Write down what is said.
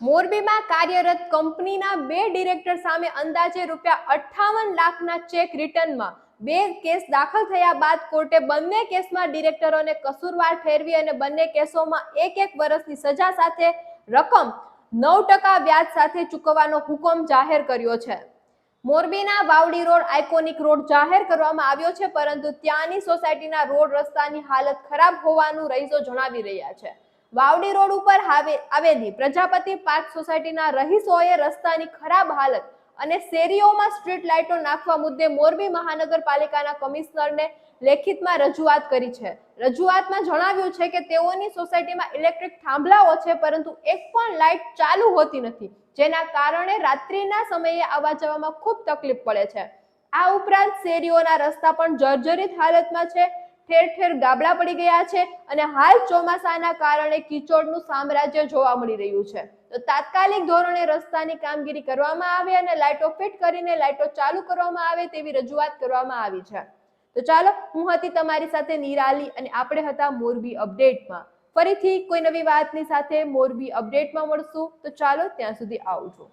મોરબીમાં કાર્યરત કંપનીના બે ડિરેક્ટર સામે અંદાજે રૂપિયા અઠ્ઠાવન લાખના ચેક રિટર્નમાં બે કેસ દાખલ થયા બાદ કોર્ટે બંને કેસમાં ડિરેક્ટરોને કસૂરવાર ઠેરવી અને બંને કેસોમાં એક એક વર્ષની સજા સાથે રકમ નવ ટકા વ્યાજ સાથે ચૂકવવાનો હુકમ જાહેર કર્યો છે. મોરબીના વાવડી રોડ આઇકોનિક રોડ જાહેર કરવામાં આવ્યો છે, પરંતુ ત્યાંની સોસાયટીના રોડ રસ્તાની હાલત ખરાબ હોવાનું રહીશો જણાવી રહ્યા છે. વાવડી રોડ ઉપર આવેલી પ્રજાપતિ પાર્ક સોસાયટીના રહીશોએ રસ્તાની ખરાબ હાલત અને શેરીઓમાં સ્ટ્રીટ લાઇટો નાખવા મુદ્દે મોરબી મહાનગરપાલિકાના કમિશનરને લેખિતમાં રજૂઆત કરી છે. રજૂઆતમાં જણાવ્યું છે કે તેઓની સોસાયટીમાં ઇલેક્ટ્રિક થાંભલાઓ છે, પરંતુ એક પણ લાઇટ ચાલુ હોતી નથી, જેના કારણે રાત્રિના સમયે આવવા જવામાં ખૂબ તકલીફ પડે છે. આ ઉપરાંત શેરીઓના રસ્તા પણ જર્જરિત હાલતમાં છે. ઠેર ઠેર ગાબડા પડી ગયા છે અને હાલ ચોમાસાના કારણે કીચોડનું સામ્રાજ્ય જોવા મળી રહ્યું છે. તો તાત્કાલિક ધોરણે રસ્તાની કામગીરી કરવામાં આવે અને લાઇટો ફિટ કરીને લાઇટો ચાલુ કરવામાં આવે તેવી રજૂઆત કરવામાં આવી છે. તો ચાલો, હું હતી તમારી સાથે નિરાલી અને આપણે હતા મોરબી અપડેટમાં. ફરીથી કોઈ નવી વાતની સાથે મોરબી અપડેટમાં મળશું. તો ચાલો, ત્યાં સુધી આવજો.